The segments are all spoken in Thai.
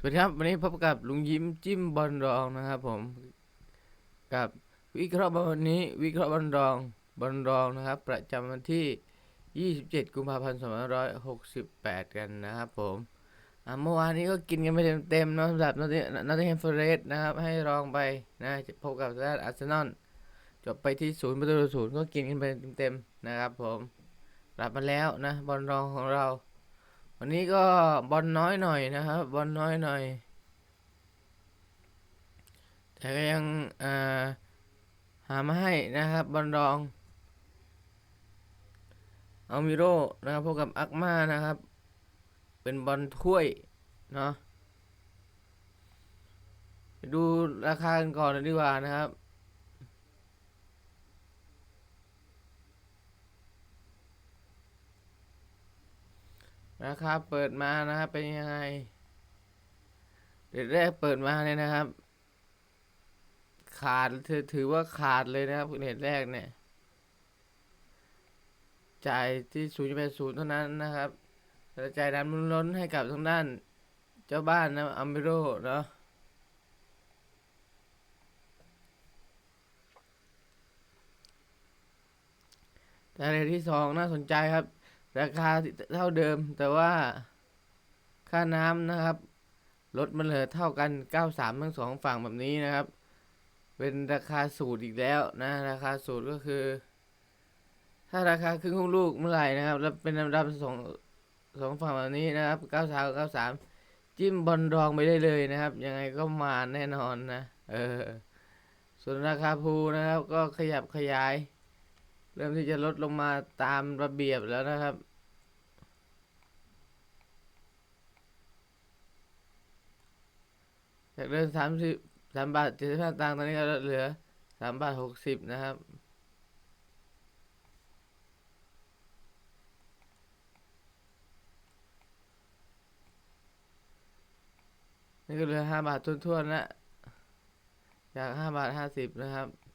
สวัสดีครับ วันนี้พบกับลุงยิ้มจิ้มบอลรองนะครับผม กับวิเคราะห์บอลวันนี้ วิเคราะห์บอลรองบอลรองนะครับ ประจำวันที่ 27 กุมภาพันธ์2568 กันนะครับผมเมื่อวานนี้ก็กินกันไปเต็มๆนะสำหรับนอตนอตติงแฮมฟอร์เรสต์นะครับ ให้รองไปนะพบกับด้านอาร์เซนอลจบไปที่ศูนย์ประตูศูนย์ก็กินกันไปเต็มๆนะครับผมกลับมาแล้วนะบอลรองของเรา วันนี้ก็บอลน้อยหน่อยนะครับบอลน้อยหน่อย แต่ก็ยังาหามาให้นะครับบอลรอง เอามิโร่นะครับพบกับอักมานะครับ เป็นบอลถ้วยเนาะดูราคากันก่อนดีกว่านะครับ ราคาเปิดมานะครับเป็นยังไงเด็ดแรกเปิดมาเนี่ยนะครับ ขาดถือถือว่าขาดเลยนะครับเด็ดแรกเนี่ย จ่ายที่ศูนย์แปดศูนย์เท่านั้นนะครับแต่จ่ายน้ำล้นให้กับทางด้าน เจ้าบ้านนะอัมเบโรเนาะแต่เลขที่สองน่าสนใจครับ ราคาเท่าเดิม แต่ว่าค่าน้ำนะครับลดมันเหลือเท่ากัน 93 ทั้งสองฝั่งแบบนี้นะครับ เป็นราคาสูตรอีกแล้วนะ ราคาสูตรก็คือ ถ้าราคาครึ่งของลูกเมื่อไหร่นะครับ แล้วเป็นลำดับสองสองฝั่งแบบนี้นะครับ 93กับ93 จิ้มบอลรองไปได้เลยนะครับ ยังไงก็มาแน่นอนนะ เออ ส่วนราคาภูนะครับ ก็ขยับขยาย เริ่มที่จะลดลงมาตามระเบียบแล้วนะครับ จากเดิมสามสิบสามบาทเจ็ดสิบห้าตังค์ตอนนี้ก็ลดเหลือสามบาทหกสิบนะครับนี่ก็เหลือห้าบาททวนๆแล้วจากห้าบาทห้าสิบนะครับ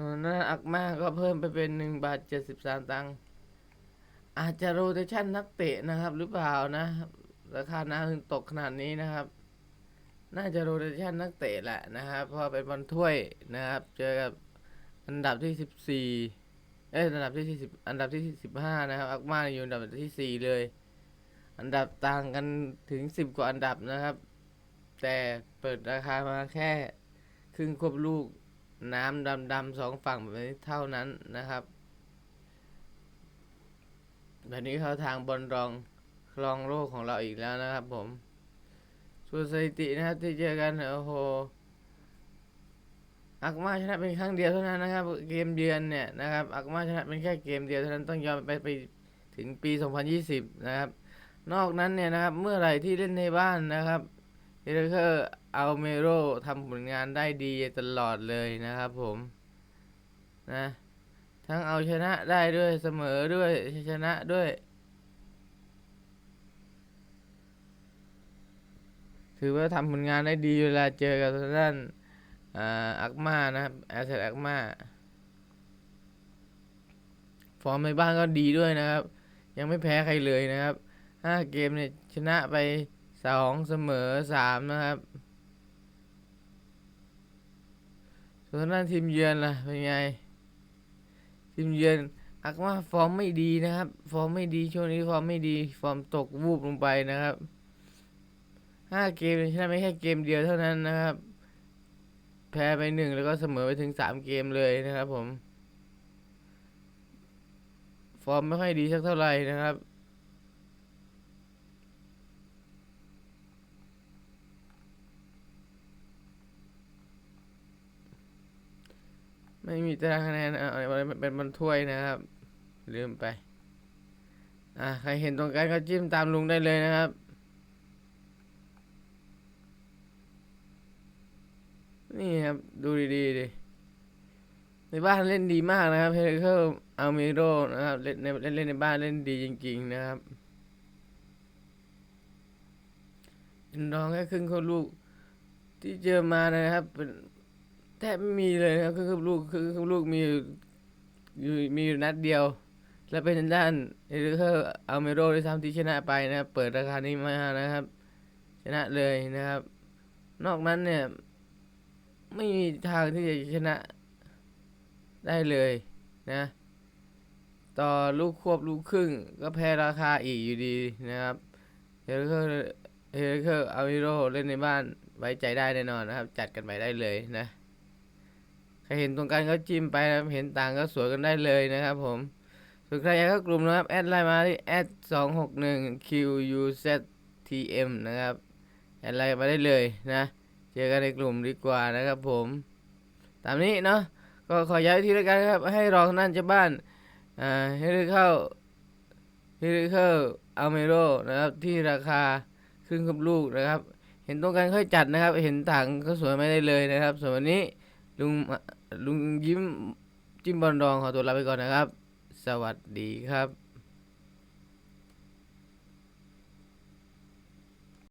ส่วนนั้นอักมาก็เพิ่มไปเป็นหนึ่งบาทเจ็ดสิบสามตังค์อาจจะโรเตชันนักเตะนะครับ หรือเปล่านะ ราคาน้ำถึงตกขนาดนี้นะครับ น่าจะโรเตชันนักเตะแหละนะครับเพราะเป็นบอลถ้วยนะครับ เจอกับอันดับที่สิบสี่เอ้ยอันดับที่สิบอันดับที่สิบห้านะครับอักมาอยู่อันดับที่สี่เลย อันดับต่างกันถึงสิบกว่าอันดับนะครับ แต่เปิดราคามาแค่ครึ่งควบลูก น้ำดำๆสองฝั่งแบบนี้เท่านั้นนะครับ แบบนี้เข้าทางบอลรองรองโลกของเราอีกแล้วนะครับผมส่วนสถิตินะครับที่เจอกันโอ้โหอักมาชนะเป็นครั้งเดียวเท่านั้นนะครับ เกมเยือนเนี่ยนะครับอักมาชนะเป็นแค่เกมเดียวเท่านั้นต้องยอมไปไปถึงปี 2020 นะครับ นอกนั้นเนี่ยนะครับเมื่อไหร่ที่เล่นในบ้านนะครับเฮเดเคอร์ อัลเมโรทำผลงานได้ดีตลอดเลยนะครับผมนะทั้งเอาชนะได้ด้วยเสมอด้วยชนะด้วย ถือว่าทำผลงานได้ดีเวลาเจอกับทางด้านอักมานะครับแอสเซทอักมาฟอร์มในบ้านก็ดีด้วยนะครับ ยังไม่แพ้ใครเลยนะครับห้าเกมเนี่ยชนะไปสองเสมอสามนะครับ ส่วนด้านทีมเยือนล่ะเป็นไง ทีมเยือนอักมาฟอร์มไม่ดีนะครับ ฟอร์มไม่ดีช่วงนี้ฟอร์มไม่ดี ฟอร์มตกวูบลงไปนะครับห้าเกมชนะไม่แค่เกมเดียวเท่านั้นนะครับ แพ้ไปหนึ่งแล้วก็เสมอไปถึงสามเกมเลยนะครับผม ฟอร์มไม่ค่อยดีสักเท่าไหร่นะครับ ไม่มีตารางคะแนนเอาเอาเป็นบอลถ้วยนะครับ ลืมไป อ่าใครเห็นตรงกันก็จิ้มตามลุงได้เลยนะครับนี่ครับ ดูดีๆดิในบ้านเล่นดีมากนะครับเฮเคิลอัลเมโรนะครับเล่นในเล่นในบ้านเล่นดีจริง ๆ นะครับเป็นรองแค่ครึ่งเขาลูกที่เจอมานะครับเป็น แทบไม่มีเลยครับคือลูกคือลูกมีอยู่มีอยู่นัดเดียว และเป็นด้านเอริเคอร์อัลเมโรด้วยซ้ำที่ชนะไปนะครับ เปิดราคานี้มานะครับ ชนะเลยนะครับ นอกนั้นเนี่ย ไม่มีทางที่จะชนะได้เลยนะ ต่อลูกควบลูกครึ่ง ก็แพ้ราคาอีกอยู่ดีนะครับเฮลิเคอร์เฮลิเคอร์อาวิโรเล่นในบ้านไว้ใจได้แน่นอนนะครับ จัดกันไปได้เลยนะ ครเห็นตรงกันก็จิ้มไปนะครับเห็นต่างก็สวยกันได้เลยนะครับผมส่วนใครอยากเข้ากลุ่มนะครับ แอดไลน์มาที่แอดสองหกหนึ่ง QUZTM นะครับ แอดไลน์มาได้เลยนะ เจอกันในกลุ่มดีกว่านะครับผม ตามนี้เนาะ ก็ขอย้ายที่ล้วกันครับ ให้รองนั่นเจ้าบ้าน อ่า ให้ได้เข้าให้ได้เข้าอเมโรนะครับ ที่ราคาครึ่งกับลูกนะครับ เห็นตรงกันค่อยจัดนะครับ เห็นต่างก็สวยไม่ได้เลยนะครับส่วนวันนี้ลุง ลุงยิ้มจิ้มบอลรองขอตัวลาไปก่อนนะครับ สวัสดีครับ